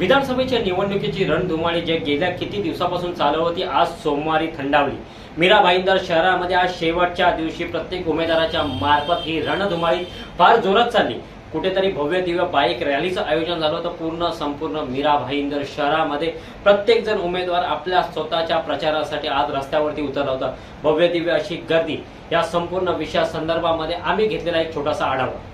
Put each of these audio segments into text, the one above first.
विधानसभेच्या निवडणुकीची रणधुमाळी जे गेल्या किती दिवसापासून चालू होती आज सोमवारी थंडावली. मीरा भाईंदर शहरामध्ये आज शेवटच्या दिवशी प्रत्येक उमेदवाराच्या मार्फत ही रणधुमाळी फार जोरात चालली. कुठेतरी भव्य दिव्य बाईक रॅलीचं आयोजन झालं होतं. पूर्ण संपूर्ण मीरा भाईंदर शहरामध्ये प्रत्येक जण उमेदवार आपल्या स्वतःच्या प्रचारासाठी आज रस्त्यावरती उतरला होता. भव्य दिव्य अशी गर्दी. या संपूर्ण विषया संदर्भामध्ये आम्ही घेतलेला एक छोटासा आढावा.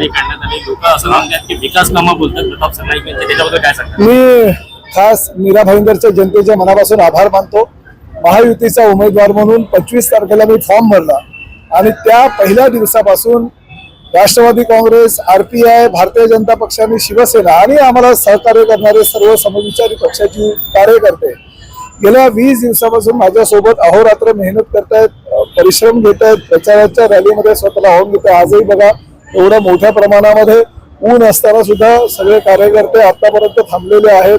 रॅली काढण्यात आली. लोक असं म्हणतात की विकास कामं बोलतात प्रताप सरनाईक यांचे त्याच्याबद्दल काय सांगतात? मी खास मीरा भाईंदरच्या जनतेच्या मनापासून आभार मानतो. महायुतीचा उमेदवार म्हणून पंचवीस तारखेला मी फॉर्म भरला. आणि त्या पहिल्या दिवसापासून Rashtravadi Congress R P I Bharatiya Janata पक्षाने शिवसेना आणि आम्हाला सहकार्य करणारे सर्व समविचारी पक्षाची कार्यकर्ते गेल्या वीस दिवसापासून माझ्यासोबत अहोरात्र मेहनत करतायत परिश्रम घेत आहेत प्रचाराच्या रॅलीमध्ये स्वतःला होऊन घेत आजही बघा एवढ्या मोठ्या प्रमाणामध्ये ऊन असताना सुद्धा सगळे कार्यकर्ते आतापर्यंत थांबलेले आहेत.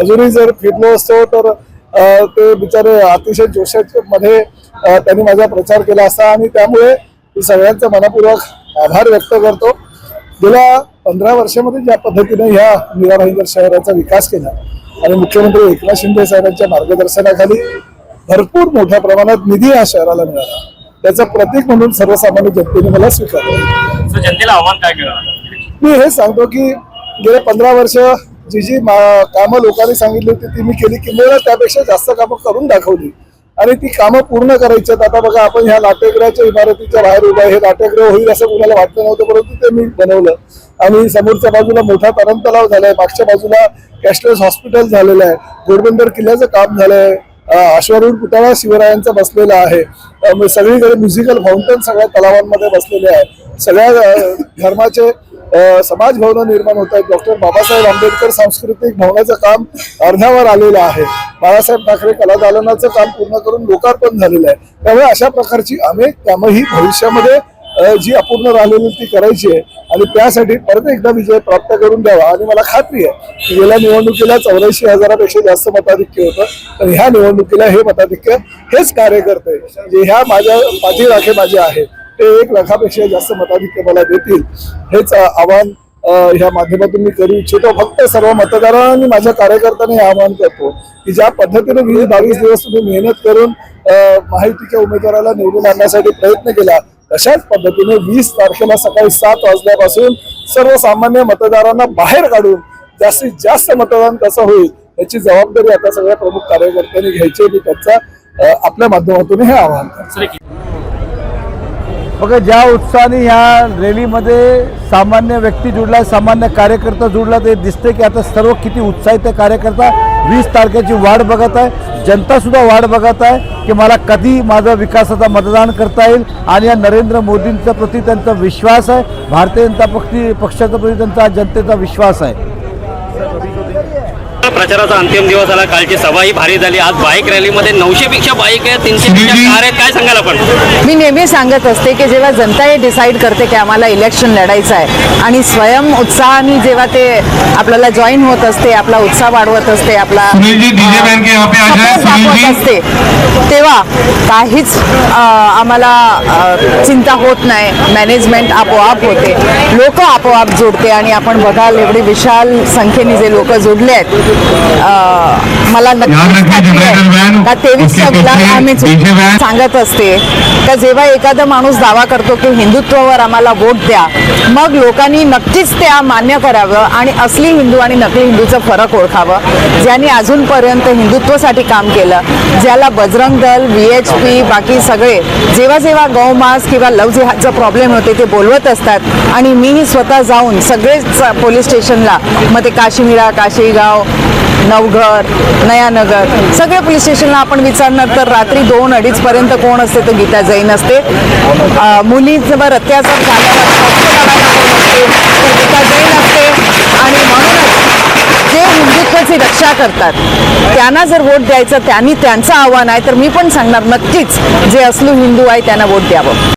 अजूनही जर फिरलो असतो तर ते बिचारे अतिशय जोशाच्या मध्ये त्यांनी माझा प्रचार केला असता आणि त्यामुळे मी सगळ्यांचा मनपूर्वक आभार व्यक्त करतो. गेल्या पंधरा वर्षामध्ये ज्या पद्धतीने ह्या मीरा भाईंदर शहराचा विकास केला आणि मुख्यमंत्री एकनाथ शिंदे साहेबांच्या मार्गदर्शनाखाली भरपूर मोठ्या प्रमाणात निधी या शहराला मिळाला. त्याचं प्रतीक म्हणून सर्वसामान्य जनतेने मला स्वीकारलं. जनतेला आव्हान काय करणार मी हे सांगतो की गेले पंधरा वर्ष जी जी मा- कामं लोकांनी सांगितली होती ती मी केली किंवा त्यापेक्षा जास्त कामं करून दाखवली. आणि ती कामं पूर्ण करायची आता बघा आपण ह्या नाट्यगृहाच्या इमारतीच्या बाहेर उभा. हे नाट्यगृह होईल असं कुणाला वाटलं नव्हतं परंतु ते मी बनवलं. आणि समोरच्या बाजूला मोठा तरण तलाव झालाय. मागच्या बाजूला कॅशलेस हॉस्पिटल झालेलं आहे. घोडबंदर किल्ल्याचं काम झालंय. अश्वारूढ पुतळा शिवरायांचा बसलेला आहे. सगळीकडे म्युझिकल फाउंटन सगळ्या तलावांमध्ये बसलेले आहे सगळ्या धर्माचे समाज भवन निर्माण होत आहेत. डॉक्टर बाबासाहेब आंबेडकर सांस्कृतिक भवनाचं काम अर्ध्यावर आलेलं आहे. बाळासाहेब ठाकरे कला दालनाचं काम पूर्ण करून लोकार्पण झालेलं आहे. त्यामुळे अशा प्रकारची अनेक कामं ही भविष्यामध्ये जी अपूर्ण राहिलेली ती करायची आहे आणि त्यासाठी परत एकदा विजय प्राप्त करून द्यावा. आणि मला खात्री आहे की गेल्या निवडणुकीला चौऱ्याऐंशी हजारापेक्षा जास्त मताधिक्य होतं. तर ह्या निवडणुकीला हे मताधिक्य हेच कार्यकर्ते जे ह्या माझ्या पाठीराखे माझे आहेत ते एक लाखापेक्षा जास्त मताधिक्य मला देतील. हेच आव्हान ह्या माध्यमातून मी करू इच्छितो. फक्त सर्व मतदारांना आणि माझ्या कार्यकर्त्यांना हे आवाहन करतो की ज्या पद्धतीने वीस बावीस दिवस तुम्ही मेहनत करून माहितीच्या महायुतीच्या उमेदवाराला निवडून आणण्यासाठी प्रयत्न केला तशाच पद्धतीने वीस तारखेला सकाळी सात वाजल्यापासून सर्वसामान्य मतदारांना बाहेर काढून जास्तीत जास्त मतदान कसं होईल याची जबाबदारी आता सगळ्या प्रमुख कार्यकर्त्यांनी घ्यायची मी त्यांचा आपल्या माध्यमातून हे आवाहन बघा ज्या उत्साहाने ह्या रॅलीमध्ये सामान्य व्यक्ती जुडला सामान्य कार्यकर्ता जुडला ते दिसते की आता सर्व किती उत्साहित आहे. कार्यकर्ता वीस तारखेची वाट बघत आहे. जनतासुद्धा वाढ वाट बघत आहे की मला कधी माझा विकासाचा मतदान करता येईल. आणि या नरेंद्र मोदींच्या प्रति त्यांचा विश्वास आहे. भारतीय जनता पक्षी पक्षाच्या प्रति त्यांचा जनतेचा विश्वास आहे. प्रचाराचा अंतिम दिवस आला. कालची सभा ही भारी झाली. आज बाईक रॅलीमध्ये नऊशे पेक्षा बाईक आहे तीनशे पेक्षा कार आहेत. काय सांगाल आपण? मी नेहमी सांगत असते की जेव्हा जनता हे डिसाईड करते की आम्हाला इलेक्शन लढायचं आहे आणि स्वयं उत्साहाने जेव्हा ते आपल्याला जॉईन होत असते आपला उत्साह वाढवत असते आपला सुनील जी, DJ बहन के यहाँ पे आ जाएं, support सुनील जी. दाखवत असते. तेव्हा काहीच आम्हाला चिंता होत नाही. मॅनेजमेंट आपोआप होते. लोक आपोआप जोडते आणि आपण बघाल एवढी विशाल संख्येने जे लोक जोडले आहेत मला नक्कीच खात्री आहे. का DJ van. सांगत असते. का जेव्हा एखादा माणूस दावा करतो की हिंदुत्वावर आम्हाला वोट द्या मग लोकांनी नक्कीच त्या मान्य करावं आणि असली हिंदू आणि नकली हिंदूचा फरक ओळखावं. ज्यांनी अजूनपर्यंत हिंदुत्वासाठी काम केलं ज्याला Bajrang Dal V H P बाकी सगळे जेव्हा जेव्हा गौमास किंवा लव जिहादचा प्रॉब्लेम होते ते बोलवत असतात आणि मीही स्वतः जाऊन सगळेच पोलीस स्टेशनला मग ते काश्मीरा काशीगाव नवघर नयानगर सगळ्या पोलीस स्टेशनला आपण विचारणार तर रात्री दोन अडीच पर्यंत कोण असते तर गीता जैन असते. मुलींवर अत्याचार झाल्यावर गीता जैन असते. आणि म्हणूनच जे हिंदुत्वाची रक्षा करतात त्यांना जर वोट द्यायचं त्यांनी त्यांचं आव्हान आहे तर मी पण सांगणार नक्कीच जे असलो हिंदू आहे त्यांना वोट द्यावं.